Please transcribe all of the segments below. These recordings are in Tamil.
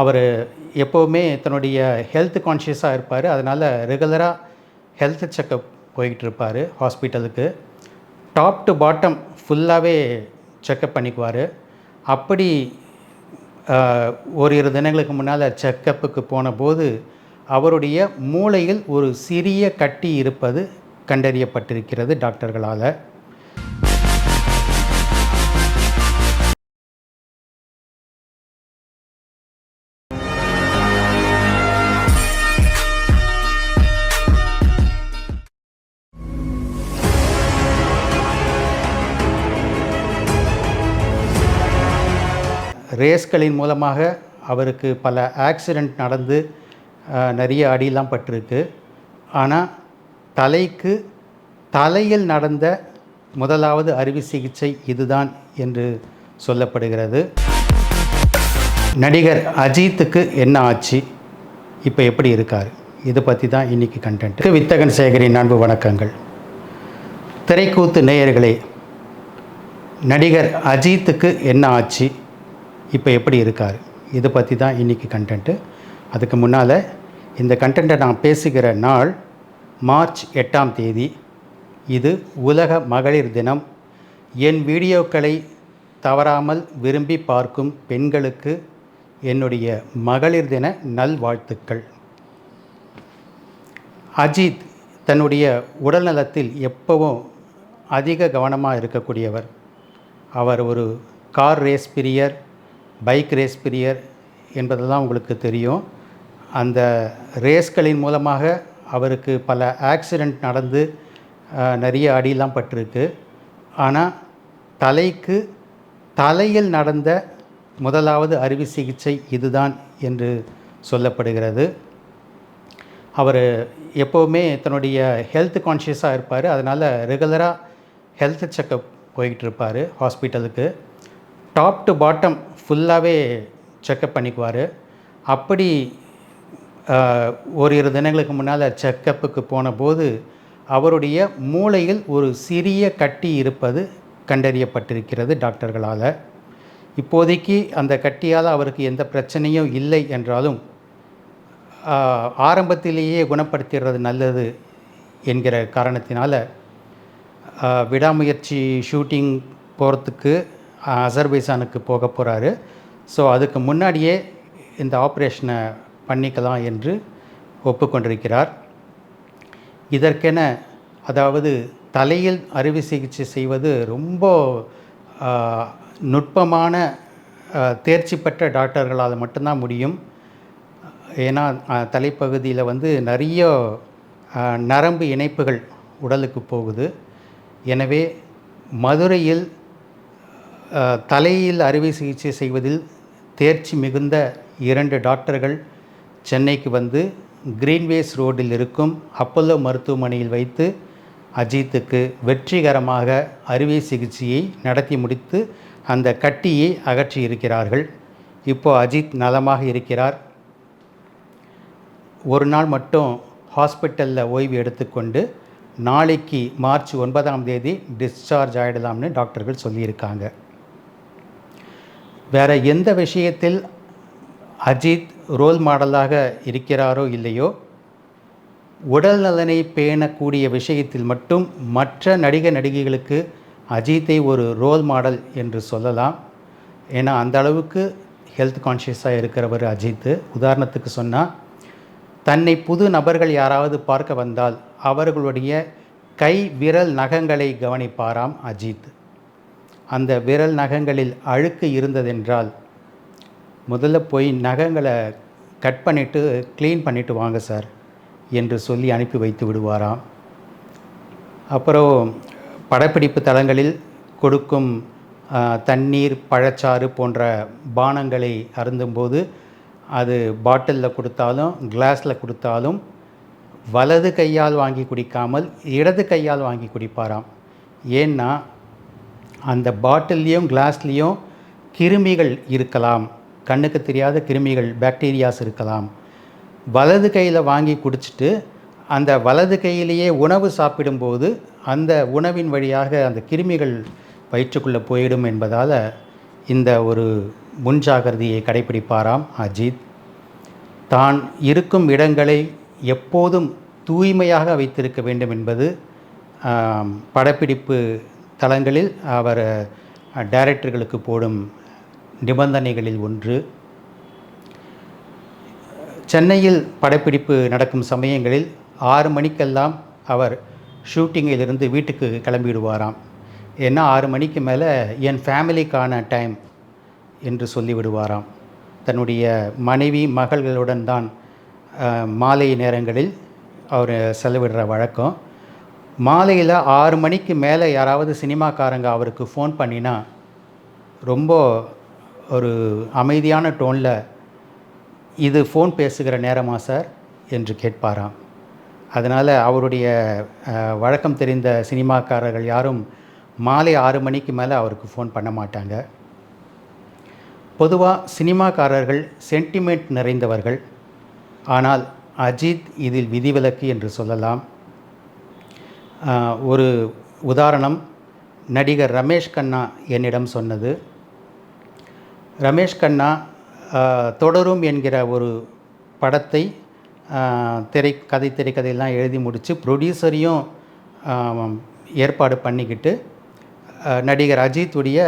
அவர் எப்போவுமே தன்னுடைய ஹெல்த் கான்ஷியஸாக இருப்பார். அதனால் ரெகுலராக ஹெல்த் செக்கப் போய்கிட்டு இருப்பார் ஹாஸ்பிட்டலுக்கு டாப் டு பாட்டம் ஃபுல்லாகவே செக்கப் பண்ணிக்குவார். அப்படி ஒரு இரு தினங்களுக்கு முன்னால் செக்கப்புக்கு போனபோது அவருடைய மூளையில் ஒரு சிறிய கட்டி இருப்பது கண்டறியப்பட்டிருக்கிறது டாக்டர்களால். ரேஸ்களின் மூலமாக அவருக்கு பல ஆக்சிடெண்ட் நடந்து நிறைய அடியெல்லாம் பட்டிருக்கு. ஆனால் தலைக்கு தலையில் நடந்த முதலாவது அறுவை சிகிச்சை இதுதான் என்று சொல்லப்படுகிறது. நடிகர் அஜித்துக்கு என்ன ஆச்சு? இப்போ எப்படி இருக்கார்? இதை பற்றி தான் இன்றைக்கி கண்டென்ட் வித்தகன் சேகரின் அன்பு வணக்கங்கள். திரைக்கூத்து நேயர்களே நடிகர் அஜித்துக்கு என்ன ஆச்சு? இப்போ எப்படி இருக்கார்? இதை பற்றி தான் இன்றைக்கி கண்டென்ட்டு அதுக்கு முன்னால் இந்த கண்டென்ட்டை நான் பேசுகிற நாள் மார்ச் எட்டாம் தேதி. இது உலக மகளிர் தினம். என் வீடியோக்களை தவறாமல் விரும்பி பார்க்கும் பெண்களுக்கு என்னுடைய மகளிர் தின நல்வாழ்த்துக்கள். அஜித் தன்னுடைய உடல்நலத்தில் எப்பவும் அதிக கவனமாக இருக்கக்கூடியவர். அவர் ஒரு கார் ரேஸ் பிரியர். பைக் ரேஸ் பிரியர் என்பதெல்லாம் உங்களுக்கு தெரியும். அந்த ரேஸ்களின் மூலமாக அவருக்கு பல ஆக்சிடெண்ட் நடந்து நிறைய அடியெல்லாம் பட்டிருக்கு. ஆனால் தலைக்கு தலையில் நடந்த முதலாவது அறுவை சிகிச்சை இதுதான் என்று சொல்லப்படுகிறது. அவர் எப்போவுமே தன்னுடைய ஹெல்த் கான்ஷியஸாக இருப்பார். அதனால் ரெகுலராக ஹெல்த் செக்கப் போய்கிட்டு இருப்பார் ஹாஸ்பிட்டலுக்கு டாப் டு பாட்டம் ஃபுல்லாகவே செக்கப் பண்ணிக்குவார். அப்படி ஒரு இரு தினங்களுக்கு முன்னால் செக்கப்புக்கு போனபோது அவருடைய மூளையில் ஒரு சிறிய கட்டி இருப்பது கண்டறியப்பட்டிருக்கிறது டாக்டர்களால். இப்போதைக்கு அந்த கட்டியால் அவருக்கு எந்த பிரச்சனையும் இல்லை என்றாலும் ஆரம்பத்திலேயே குணப்படுத்திடுறது நல்லது என்கிற காரணத்தினால் விடாமுயற்சி ஷூட்டிங் போகிறதுக்கு அசர்பைசானுக்கு போக போகிறாரு ஸோ அதுக்கு முன்னாடியே இந்த ஆப்ரேஷனை பண்ணிக்கலாம் என்று ஒப்புக்கொண்டிருக்கிறார். இதற்கென அதாவது தலையில் அறுவை சிகிச்சை செய்வது ரொம்ப நுட்பமான தேர்ச்சி பெற்ற டாக்டர்களால் மட்டும்தான் முடியும். ஏன்னா தலைப்பகுதியில் வந்து நிறைய நரம்பு இணைப்புகள் உடலுக்கு போகுது. எனவே மதுரையில் தலையில் அறுவை சிகிச்சை செய்வதில் தேர்ச்சி மிகுந்த இரண்டு டாக்டர்கள் சென்னைக்கு வந்து கிரீன்வேஸ் ரோடில் இருக்கும் அப்பல்லோ மருத்துவமனையில் வைத்து அஜித்துக்கு வெற்றிகரமாக அறுவை சிகிச்சையை நடத்தி முடித்து அந்த கட்டியை அகற்றி இருக்கிறார்கள் இப்போ அஜித் நலமாக இருக்கிறார். ஒரு நாள் மட்டும் ஹாஸ்பிட்டலில் ஓய்வு எடுத்துக்கொண்டு நாளைக்கு மார்ச் ஒன்பதாம் தேதி டிஸ்சார்ஜ் ஆகிடலாம்னு டாக்டர்கள் சொல்லியிருக்காங்க. வேறு எந்த விஷயத்தில் அஜித் ரோல் மாடலாக இருக்கிறாரோ இல்லையோ உடல் நலனை பேணக்கூடிய விஷயத்தில் மட்டும் மற்ற நடிக நடிகைகளுக்கு அஜித்தை ஒரு ரோல் மாடல் என்று சொல்லலாம். ஏன்னா அந்த அளவுக்கு ஹெல்த் கான்ஷியஸாக இருக்கிறவர் அஜித்து உதாரணத்துக்கு சொன்னால் தன்னை புது நபர்கள் யாராவது பார்க்க வந்தால் அவர்களுடைய கை விரல் நகங்களை கவனிப்பாராம் அஜித். அந்த விரல் நகங்களில் அழுக்கு இருந்ததென்றால் முதல்ல போய் நகங்களை கட் பண்ணிவிட்டு க்ளீன் பண்ணிவிட்டு வாங்க சார் என்று சொல்லி அனுப்பி வைத்து விடுவாராம். அப்புறம் படப்பிடிப்பு தளங்களில் கொடுக்கும் தண்ணீர் பழச்சாறு போன்ற பானங்களை அருந்தும்போது அது பாட்டிலில் கொடுத்தாலும் கிளாஸில் கொடுத்தாலும் வலது கையால் வாங்கி குடிக்காமல் இடது கையால் வாங்கி குடிப்பாராம். ஏன்னா அந்த பாட்டில்லையும் கிளாஸ்லேயும் கிருமிகள் இருக்கலாம். கண்ணுக்கு தெரியாத கிருமிகள் பாக்டீரியாஸ் இருக்கலாம். வலது கையில் வாங்கி குடிச்சிட்டு அந்த வலது கையிலேயே உணவு சாப்பிடும்போது அந்த உணவின் வழியாக அந்த கிருமிகள் வயிற்றுக்குள்ளே போயிடும் என்பதால் இந்த ஒரு முன்ஜாகிரதையை கடைபிடிப்பாராம் அஜித். தான் இருக்கும் இடங்களை எப்போதும் தூய்மையாக வைத்திருக்க வேண்டும் என்பது படப்பிடிப்பு தளங்களில் அவர் டைரக்டர்களுக்கு போடும் நிபந்தனைகளில் ஒன்று. சென்னையில் படப்பிடிப்பு நடக்கும் சமயங்களில் ஆறு மணிக்கெல்லாம் அவர் ஷூட்டிங்கிலிருந்து வீட்டுக்கு கிளம்பிவிடுவாராம் ஏன்னா ஆறு மணிக்கு மேலே என் ஃபேமிலிக்கான டைம் என்று சொல்லிவிடுவாராம். தன்னுடைய மனைவி மகள்களுடன் தான் மாலை நேரங்களில் அவர் செலவிடுற வழக்கம். மாலையில் ஆறு மணிக்கு மேலே யாராவது சினிமாக்காரங்க அவருக்கு ஃபோன் பண்ணினா ரொம்ப ஒரு அமைதியான டோனில் இது ஃபோன் பேசுகிற நேரமா சார் என்று கேட்பாராம். அதனால் அவருடைய வழக்கம் தெரிந்த சினிமாக்காரர்கள் யாரும் மாலை ஆறு மணிக்கு மேலே அவருக்கு ஃபோன் பண்ண மாட்டாங்க. பொதுவாக சினிமாக்காரர்கள் சென்டிமெண்ட் நிறைந்தவர்கள். ஆனால் அஜித் இதில் விதிவிலக்கு என்று சொல்லலாம். ஒரு உதாரணம் நடிகர் ரமேஷ் கண்ணா என்னிடம் சொன்னது. ரமேஷ் கண்ணா தொடரும் என்கிற ஒரு படத்தை திரை கதை திரைக்கதையெல்லாம் எழுதி முடித்து ப்ரொடியூசரையும் ஏற்பாடு பண்ணிக்கிட்டு நடிகர் அஜித்துடைய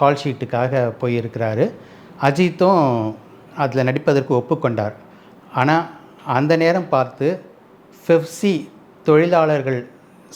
கால் ஷீட்டுக்காக போயிருக்கிறாரு. அஜித்தும் அதில் நடிப்பதற்கு ஒப்புக்கொண்டார். ஆனால் அந்த நேரம் பார்த்து ஃபெஃப்சி தொழிலாளர்கள்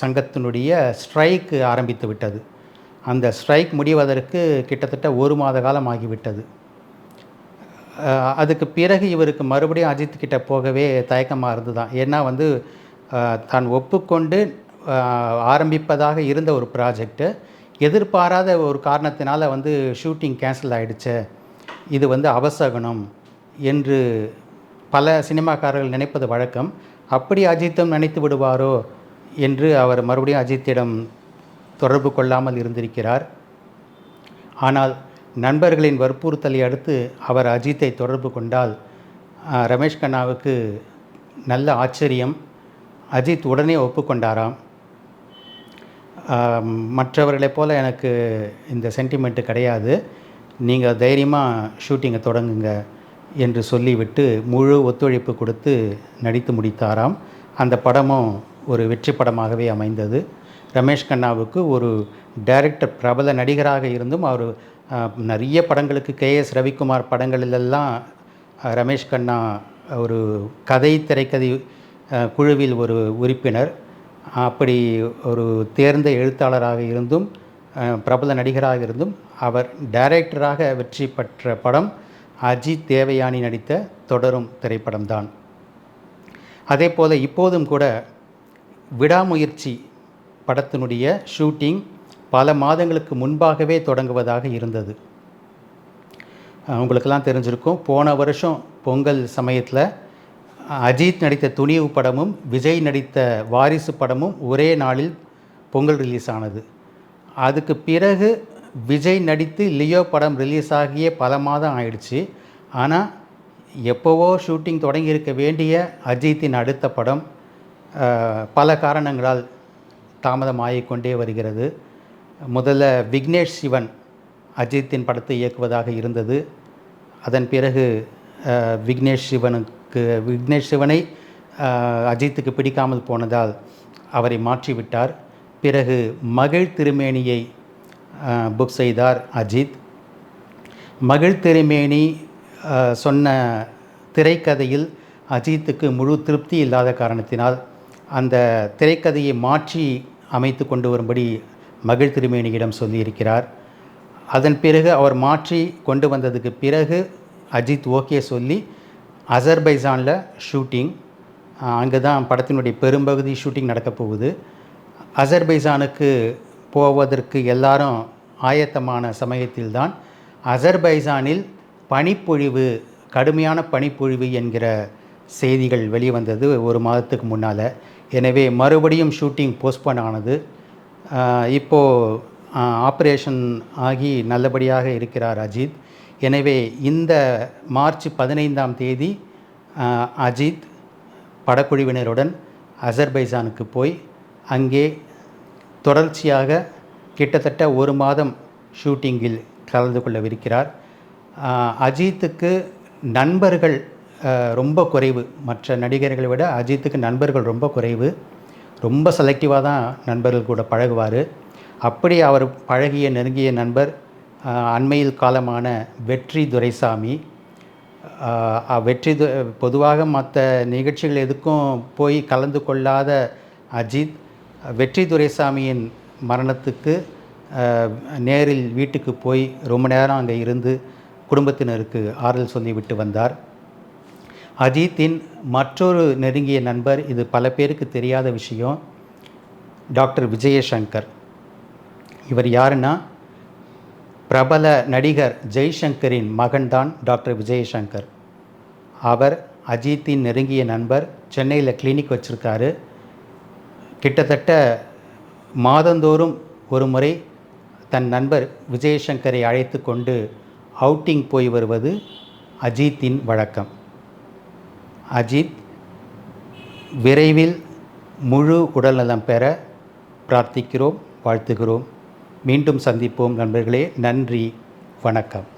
சங்கத்தினுடைய ஸ்ட்ரைக் ஆரம்பித்து விட்டது. அந்த ஸ்ட்ரைக் முடிவதற்கு கிட்டத்தட்ட ஒரு மாத காலம் ஆகிவிட்டது. அதுக்கு பிறகு இவருக்கு மறுபடியும் அஜித் கிட்ட போகவே தயக்கமாக இருந்துதான் ஏன்னா வந்து தான் ஒப்புக்கொண்டு ஆரம்பிப்பதாக இருந்த ஒரு ப்ராஜெக்ட்டு எதிர்பாராத ஒரு காரணத்தினால் வந்து ஷூட்டிங் கேன்சல் ஆகிடுச்சு இது வந்து அவசகனம் என்று பல சினிமாக்காரர்கள் நினைப்பது வழக்கம். அப்படி அஜித்தும் நினைத்து விடுவாரோ? என்று அவர் மறுபடியும் அஜித்திடம் தொடர்பு கொள்ளாமல் இருந்திருக்கிறார். ஆனால் நண்பர்களின் வற்புறுத்தலை அடுத்து அவர் அஜித்தை தொடர்பு கொண்டால் ரமேஷ் கண்ணாவுக்கு நல்ல ஆச்சரியம். அஜித் உடனே ஒப்புக்கொண்டாராம். மற்றவர்களைப் போல் எனக்கு இந்த சென்டிமெண்ட்டு கிடையாது. நீங்கள் தைரியமாக ஷூட்டிங்கை தொடங்குங்க என்று சொல்லிவிட்டு முழு ஒத்துழைப்பு கொடுத்து நடித்து முடித்தாராம். அந்த படமும் ஒரு வெற்றி படமாகவே அமைந்தது. ரமேஷ் கண்ணாவுக்கு ஒரு டைரக்டர் பிரபல நடிகராக இருந்தும் அவர் நிறைய படங்களுக்கு கே எஸ் ரவிக்குமார் படங்களிலெல்லாம் ரமேஷ் கண்ணா ஒரு கதை திரைக்கதை குழுவில் ஒரு உறுப்பினர். அப்படி ஒரு தேர்ந்த எழுத்தாளராக இருந்தும் பிரபல நடிகராக இருந்தும் அவர் டைரக்டராக வெற்றி பெற்ற படம் அஜித் தேவயானி நடித்த தொடரும் திரைப்படம்தான். அதே போல் இப்போதும் கூட விடாமுயற்சி படத்தினுடைய ஷூட்டிங் பல மாதங்களுக்கு முன்பாகவே தொடங்குவதாக இருந்தது. உங்களுக்கெல்லாம் தெரிஞ்சிருக்கும் போன வருஷம் பொங்கல் சமயத்தில் அஜித் நடித்த துணிவு படமும் விஜய் நடித்த வாரிசு படமும் ஒரே நாளில் பொங்கல் ரிலீஸ் ஆனது. அதுக்கு பிறகு விஜய் நடித்து லியோ படம் ரிலீஸ் ஆகியே பல மாதம் ஆயிடுச்சு. ஆனால் எப்போவோ ஷூட்டிங் தொடங்கியிருக்க வேண்டிய அஜித்தின் அடுத்த படம் பல காரணங்களால் தாமதமாகிக் கொண்டே வருகிறது. முதல்ல விக்னேஷ் சிவன் அஜித்தின் படத்தை இயக்குவதாக இருந்தது. அதன் பிறகு விக்னேஷ் சிவனுக்கு விக்னேஷ் சிவனை அஜித்துக்கு பிடிக்காமல் போனதால் அவரை மாற்றிவிட்டார். பிறகு மகிழ் திருமேனியை புக் செய்தார் அஜித். மகிழ் திருமேனி சொன்ன திரைக்கதையில் அஜித்துக்கு முழு திருப்தி இல்லாத காரணத்தினால் அந்த திரைக்கதையை மாற்றி அமைத்து கொண்டு வரும்படி மகிழ் திருமேனியிடம் சொல்லியிருக்கிறார். அதன் பிறகு அவர் மாற்றி கொண்டு வந்ததுக்கு பிறகு அஜித் ஓகே சொல்லி அசர்பைசானில் ஷூட்டிங் அங்கே தான் படத்தினுடைய பெரும்பகுதி ஷூட்டிங் நடக்கப் போகுது. அசர்பைசானுக்கு போவதற்கு எல்லாரும் ஆயத்தமான சமயத்தில்தான் அசர்பைசானில் பனிப்பொழிவு கடுமையான பனிப்பொழிவு என்கிற செய்திகள் வெளிவந்தது ஒரு மாதத்துக்கு முன்னால். எனவே மறுபடியும் ஷூட்டிங் போஸ்ட்போன் ஆனது. இப்போது ஆப்ரேஷன் ஆகி நல்லபடியாக இருக்கிறார் அஜித். எனவே இந்த மார்ச் பதினைந்தாம் தேதி அஜித் படக்குழுவினருடன் அசர்பைசானுக்கு போய் அங்கே தொடர்ச்சியாக கிட்டத்தட்ட ஒரு மாதம் ஷூட்டிங்கில் கலந்து கொள்ளவிருக்கிறார். அஜித்துக்கு நண்பர்கள் ரொம்ப குறைவு. மற்ற நடிகர்களை விட அஜித்துக்கு நண்பர்கள் ரொம்ப குறைவு. ரொம்ப செலக்டிவாக தான் நண்பர்கள் கூட பழகுவார். அப்படி அவர் பழகிய நெருங்கிய நண்பர் அண்மையில் காலமான வெற்றி துரைசாமி. வெற்றி து- பொதுவாக மற்ற நிகழ்ச்சிகள் எதுக்கும் போய் கலந்து கொள்ளாத அஜித் வெற்றி துரைசாமியின் மரணத்துக்கு நேரில் வீட்டுக்கு போய் ரொம்ப நேரம் அங்கே இருந்து குடும்பத்தினருக்கு ஆறுதல் சொல்லி விட்டு வந்தார். அஜித்தின் மற்றொரு நெருங்கிய நண்பர் இது பல பேருக்கு தெரியாத விஷயம் டாக்டர் விஜயசங்கர். இவர் யாருன்னா பிரபல நடிகர் ஜெய்சங்கரின் மகன்தான் டாக்டர் விஜயசங்கர். அவர் அஜித்தின் நெருங்கிய நண்பர் சென்னையில் கிளினிக் வச்சுருக்காரு. கிட்டத்தட்ட மாதந்தோறும் ஒரு முறை தன் நண்பர் விஜயசங்கரை அழைத்து கொண்டு அவுட்டிங் போய் வருவது அஜித்தின் வழக்கம். அஜித் விரைவில் முழு உடல்நலம் பெற பிரார்த்திக்கிறோம் வாழ்த்துகிறோம். மீண்டும் சந்திப்போம் நண்பர்களே. நன்றி. வணக்கம்.